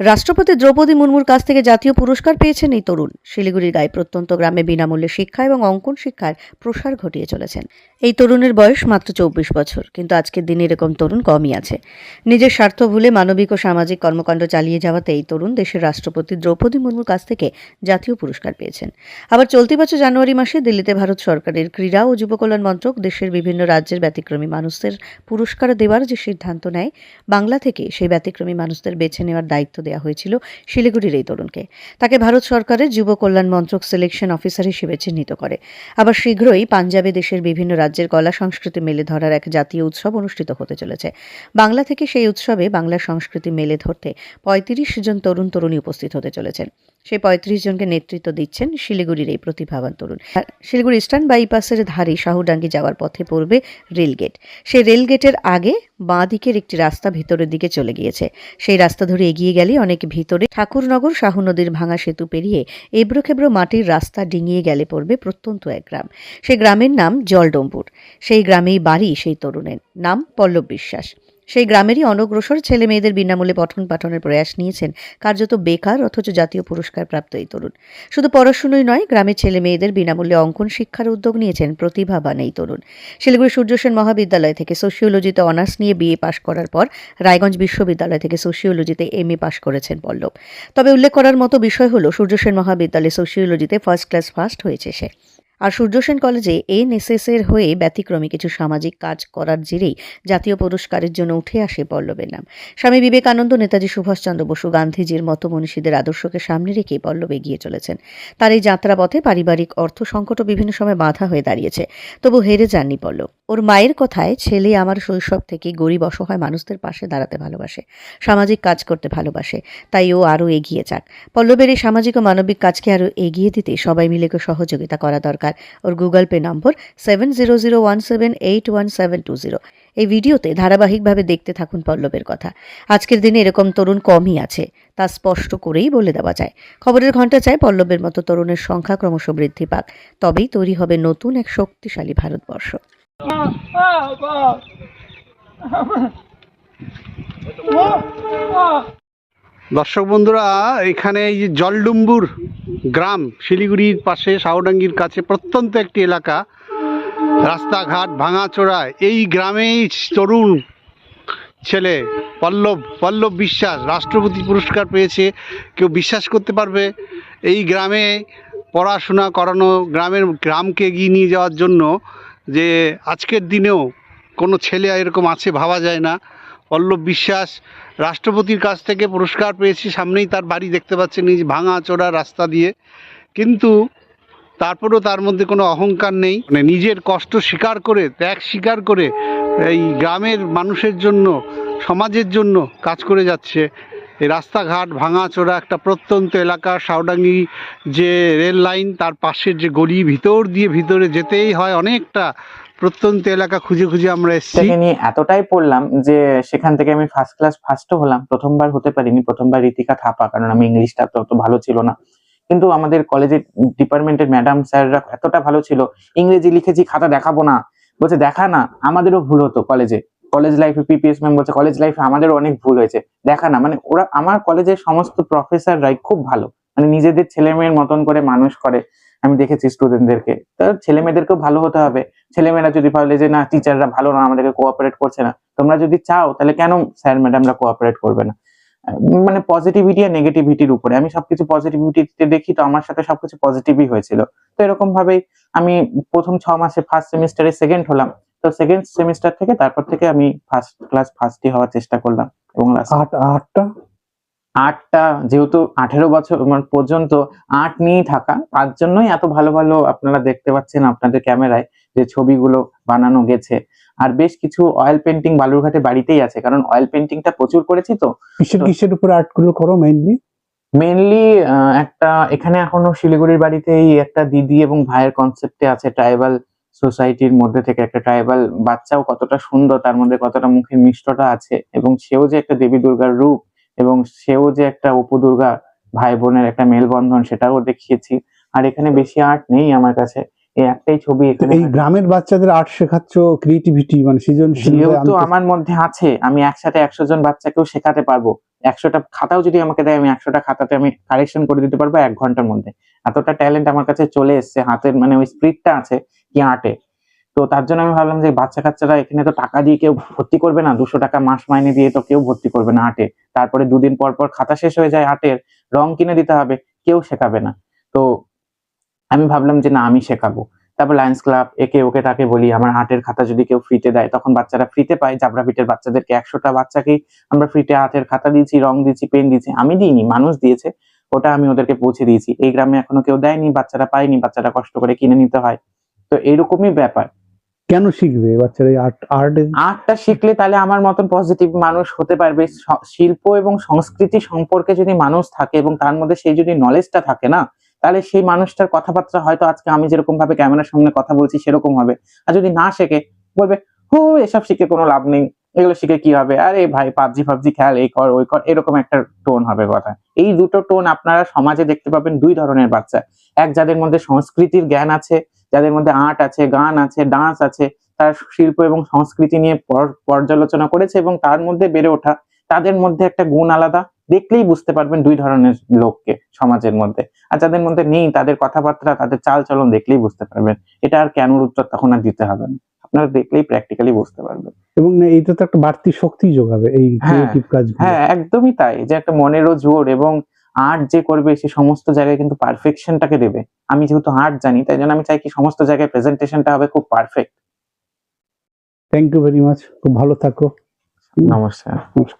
রাষ্ট্রপতি দ্রৌপদী মুর্মুর কাছ থেকে জাতীয় পুরস্কার পেয়েছেন এই তরুণ। শিলিগুড়ির গায়ে প্রত্যন্ত গ্রামে বিনামূল্যে শিক্ষা এবং অঙ্কন শিক্ষার প্রসার ঘটিয়ে চলেছেন। এই তরুণের বয়স মাত্র চব্বিশ বছর, কিন্তু আজকের দিনে এরকম তরুণ কমই আছে। নিজের স্বার্থ ভুলে মানবিক ও সামাজিক কর্মকাণ্ড চালিয়ে যাওয়াতে এই তরুণ দেশের রাষ্ট্রপতি দ্রৌপদী মুর্মুর কাছ থেকে জাতীয় পুরস্কার পেয়েছেন। আবার চলতি বছর জানুয়ারি মাসে দিল্লিতে ভারত সরকারের ক্রীড়া ও যুব কল্যাণ মন্ত্রক দেশের বিভিন্ন রাজ্যের ব্যতিক্রমী মানুষদের পুরস্কার দেওয়ার যে সিদ্ধান্ত নেয়, বাংলা থেকে সেই ব্যতিক্রমী মানুষদের বেছে নেওয়ার দায়িত্ব দেওয়া হয়েছিল শিলিগুড়ির এই তরুণকে। তাকে ভারত সরকারের যুব কল্যাণ মন্ত্রক সিলেকশন অফিসার হিসেবে চিহ্নিত করে। আবার শীঘ্রই পাঞ্জাবে দেশের বিভিন্ন রাজ্যের কলা সংস্কৃতি মেলে ধরার এক জাতীয় উৎসব অনুষ্ঠিত হতে চলেছে। বাংলা থেকে সেই উৎসবে বাংলা সংস্কৃতি মেলে ধরতে পঁয়ত্রিশ জন তরুণ তরুণী উপস্থিত হতে চলেছেন। সেই পঁয়ত্রিশ জনকে নেতৃত্ব দিচ্ছেন শিলিগুড়ির এই প্রতিভাবান তরুণ। শিলিগুড়ি ইস্টার্ন বাইপাসের ধারে শাহুডাঙ্গি যাওয়ার পথে পড়বে রেলগেট। সেই রেলগেটের আগে বাঁ দিকের একটি রাস্তা ভিতরের দিকে চলে গিয়েছে। সেই রাস্তা ধরে এগিয়ে গেলে অনেক ভিতরে ঠাকুরনগর শাহু নদীর ভাঙা সেতু পেরিয়ে এবড়ো খেবড়ো মাটির রাস্তা ডিঙিয়ে গেলে পড়বে প্রত্যন্ত এক গ্রাম। সেই গ্রামের নাম জলডম্বুর। সেই গ্রামেই বাড়ি সেই তরুণের। নাম পল্লব বিশ্বাস। সেই গ্রামেরই অনগ্রসর ছেলে মেয়েদের বিনামূল্যে পঠন পাঠনের প্রয়াস নিয়েছেন কার্যত বেকার অথচ জাতীয় পুরস্কার প্রাপ্ত এই তরুণ। শুধু পড়াশুনোই নয়, গ্রামের ছেলে মেয়েদের বিনামূল্যে অঙ্কন শিক্ষার উদ্যোগ নিয়েছেন প্রতিভাবান এই তরুণ। শিলিগুড়ি সূর্যসেন মহাবিদ্যালয় থেকে সোশিওলজিতে অনার্স নিয়ে বিএ পাশ করার পর রায়গঞ্জ বিশ্ববিদ্যালয় থেকে সোশিওলজিতে এমএ পাশ করেছেন পল্লব। তবে উল্লেখ করার মতো বিষয় হলো, সূর্যসেন মহাবিদ্যালয়ে সোশিওলজিতে ফার্স্ট ক্লাস ফার্স্ট হয়েছে সে। আর সূর্যসেন কলেজে এনএসএস এর হয়ে ব্যতিক্রমী কিছু সামাজিক কাজ করার জেরেই জাতীয় পুরস্কারের জন্য উঠে আসে পল্লবের নাম। স্বামী বিবেকানন্দ, নেতাজি সুভাষচন্দ্র বসু গান্ধীজির মতো মনীষীদের আদর্শকে সামনে রেখে পল্লব এগিয়ে চলেছেন। তার এই যাত্রাপথে পারিবারিক অর্থ সংকটও বিভিন্ন সময় বাধা হয়ে দাঁড়িয়েছে। তবু হেরে যাননি পল্লব। ওর মায়ের কথায় ছেলে আমার শৈশব থেকে গরিব, অসহায় মানুষদের পাশে দাঁড়াতে ভালোবাসে, সামাজিক কাজ করতে ভালোবাসে, তাই ও আরও এগিয়ে যাক। পল্লবের এই সামাজিক ও মানবিক কাজকে আরও এগিয়ে দিতে সবাই মিলে সহযোগিতা করা দরকার। ওর Google Pay number seven zero zero one seven eight one seven two zero এই ভিডিওতে ধারাবাহিকভাবে দেখতে থাকুন পল্লবের কথা। আজকের দিনে এরকম তরুণ কমই আছে, তা স্পষ্ট করেই বলে দেওয়া যায়। খবরের ঘণ্টা চায় পল্লবের মতো তরুণের সংখ্যা ক্রমশ বৃদ্ধি পাক, তবেই তৈরি হবে নতুন এক শক্তিশালী ভারতবর্ষ। দর্শক বন্ধুরা, এখানে এই যে জলডুম্বুর গ্রাম, শিলিগুড়ির পাশে সাউডাঙ্গির কাছে প্রত্যন্ত একটি এলাকা, রাস্তাঘাট ভাঙাচোরা, এই গ্রামেই তরুণ ছেলে পল্লব পল্লব বিশ্বাস রাষ্ট্রপতি পুরস্কার পেয়েছে। কেউ বিশ্বাস করতে পারবে, এই গ্রামে পড়াশোনা করানো, গ্রামের, গ্রামকে এগিয়ে নিয়ে যাওয়ার জন্য যে আজকের দিনেও কোনো ছেলে এরকম আছে ভাবা যায় না। পল্লব বিশ্বাস, রাষ্ট্রপতির কাছ থেকে পুরস্কার পেয়েছি, সামনেই তার বাড়ি দেখতে পাচ্ছেন যে ভাঙা চোরা রাস্তা দিয়ে। কিন্তু তারপরেও তার মধ্যে কোনো অহংকার নেই। মানে নিজের কষ্ট স্বীকার করে, ত্যাগ স্বীকার করে এই গ্রামের মানুষের জন্য, সমাজের জন্য কাজ করে যাচ্ছে। এই রাস্তাঘাট ভাঙাচোরা একটা প্রত্যন্ত এলাকা সাউডাঙ্গি যে রেল লাইন তার পাশের যে গলি ভিতর দিয়ে ভিতরে যেতেই হয় অনেকটা প্রত্যন্ত এলাকা খুঁজে খুঁজে আমরা এসেছি। নিয়ে এতটাই পড়লাম যে সেখান থেকে আমি ফার্স্ট ক্লাস ফার্স্টও হলাম। প্রথমবার হতে পারিনি প্রথমবার রীতিকা থাপা কারণ আমি ইংলিশটা তো অত ভালো ছিল না। কিন্তু আমাদের কলেজের ডিপার্টমেন্টের ম্যাডাম স্যাররা এতটা ভালো ছিল ইংরেজি লিখেছি খাতা দেখাবো না বলছে দেখা না আমাদেরও ভুল হতো কলেজে কলেজ লাইফে পিপিএস ম্যাম বলছে কলেজ লাইফে আমাদের অনেক ভুল হয়েছে। দেখা না মানে ওরা, আমার কলেজের সমস্ত প্রফেসররাই খুব ভালো। মানে নিজেদের ছেলে মেয়ের মতন করে মানুষ করে। আমি দেখেছি স্টুডেন্টদেরকে তার ছেলে মেয়েদেরকেও ভালো হতে হবে। ছেলেমেয়েরা যদি ভাবলে যে, না টিচাররা ভালো না, আমাদেরকে কোঅপারেট করছে না। তোমরা যদি চাও, তাহলে কেন স্যার ম্যাডামরা কোঅপারেট করবে না? মানে পজিটিভিটি আর নেগেটিভিটির উপরে। আমি সবকিছু পজিটিভিটিতে দেখি তো, আমার সাথে সবকিছু পজিটিভই হয়েছিল। তো এরকম ভাবেই আমি প্রথম ছ মাসে ফার্স্ট সেমিস্টারে সেকেন্ড হলাম। তো সেকেন্ড সেমিস্টার থেকে তারপর থেকে আমি ফার্স্ট ক্লাস ফার্স্টই হওয়ার চেষ্টা করলাম এবং আট আটটা? আটটা যেহেতু আঠেরো বছর মানে পর্যন্ত আট নিয়েই থাকা তার জন্যই এত ভালো ভালো আপনারা দেখতে পাচ্ছেন আপনাদের ক্যামেরায় যে ছবিগুলো বানানো গেছে। আর বেশ কিছু অয়েল পেন্টিং বালুরঘাটে বাড়িতেই আছে কারণ অয়েল পেন্টিংটা প্রচুর করেছি তো। কিসের কিসের উপরে আর্টগুলো করো মেইনলি মেনলি একটা এখানে এখনও শিলিগুড়ির বাড়িতেই একটা দিদি এবং ভাইয়ের কনসেপ্টে আছে ট্রাইবাল সোসাইটির মধ্যে থেকে একটা ট্রাইবাল বাচ্চাও কতটা সুন্দর তার মধ্যে কতটা মুখে মিষ্টতা আছে এবং সেও যে একটা দেবী দুর্গার রূপ এবং সেও যে একটা অপু দুর্গা ভাই বোনের একটা মেলবন্ধন সেটাও দেখিয়েছি। আর এখানে বেশি আর্ট নেই আমার কাছে। এই একটাই ছবি এখানে এই গ্রামের বাচ্চাদের আর্ট শেখাচ্ছ ক্রিয়েটিভিটি মানে সৃজনশীল যেহেতু আমার মধ্যে আছে আমি একসাথে একশো জন বাচ্চাকেও শেখাতে পারব। একশোটা খাতাও যদি আমাকে দেয় আমি একশোটা খাতাতে আমি কারেকশন করে দিতে পারব এক ঘণ্টার মধ্যে। এতটা ট্যালেন্ট আমার কাছে চলে এসছে হাতের মানে ওই স্পিরিটটা আছে। কি তো তার জন্য আমি ভাবলাম যে বাচ্চা কাচ্চারা এখানে তো টাকা দিয়ে কেউ ভর্তি করবে না, দুশো টাকা মাস মাইনে দিয়ে তো কেউ ভর্তি করবে না আর্টে তারপরে দুদিন পর পর খাতা শেষ হয়ে যায় আর্টের রং কিনে দিতে হবে, কেউ শেখাবে না। তো আমি ভাবলাম যে না, আমি শেখাবো। তারপর লায়ন্স ক্লাব একে ওকে তাকে বলি, আমার আর্টের খাতা যদি কেউ ফ্রিতে দেয়, তখন বাচ্চারা ফ্রিতে পায়। জাবরা পিটের বাচ্চাদেরকে একশোটা বাচ্চাকেই আমরা ফ্রিতে আর্টের খাতা দিয়েছি, রং দিয়েছি পেন দিয়েছি। আমি দিইনি, মানুষ দিয়েছে। ওটা আমি ওদেরকে পৌঁছে দিয়েছি। এই গ্রামে এখনও কেউ দেয়নি, বাচ্চারা পায়নি, বাচ্চারা কষ্ট করে কিনে নিতে হয়। তো এইরকমই ব্যাপার। কেন শিখবে বাচ্চারা আর্ট আর্ট আর্টটা শিখলে তাহলে আমার মতন পজিটিভ মানুষ হতে পারবে। শিল্প এবং সংস্কৃতি সম্পর্কে যদি মানুষ থাকে এবং তার মধ্যে সেই যদি নলেজটা থাকে না তাহলে সেই মানুষটার কথাবার্তা হয়তো আজকে আমি যেরকম ভাবে ক্যামেরার সামনে কথা বলছি সেরকম হবে। আর যদি না শেখে বলবে হু এসব শিখে কোনো লাভ নেই। এগুলো শিখে কি হবে? আরে ভাই পাবজি ফাবজি খেল এই কর ওই কর। এরকম একটা টোন হবে কথা। এই দুটো টোন আপনারা সমাজে দেখতে পাবেন দুই ধরনের বাচ্চা। এক যাদের মধ্যে সংস্কৃতির জ্ঞান আছে যাদের মধ্যে আর্ট আছে গান আছে ডান্স আছে তার শিল্প এবং সংস্কৃতি নিয়ে পর্যালোচনা করেছে এবং তার মধ্যে বেড়ে ওঠা তাদের মধ্যে একটা গুণ আলাদা। দেখলেই বুঝতে পারবেন দুই ধরনের লোককে সমাজের মধ্যে। আর যাদের মধ্যে নেই তাদের কথাবার্তা তাদের চাল চলন দেখলেই বুঝতে পারবেন। এটা আর কেন উত্তর তখন আর দিতে হবে না। আপনারা দেখলেই প্র্যাকটিক্যালি বুঝতে পারবেন। এবং এইটা তো একটা বাড়তি শক্তি যোগাবে এই হ্যাঁ, ক্রিয়েটিভ কাজগুলো। হ্যাঁ একদমই তাই। যে একটা মনেরও জোর এবং আর্ট যে করবে সে সমস্ত জায়গায় কিন্তু পারফেকশনটাকে দেবে। আমি যেহেতু আর্ট জানি তাই জন্য আমি চাই কি সমস্ত জায়গায় প্রেজেন্টেশনটা হবে খুব perfect thank you very much খুব ভালো থাকো। নমস্কার। নমস্কার।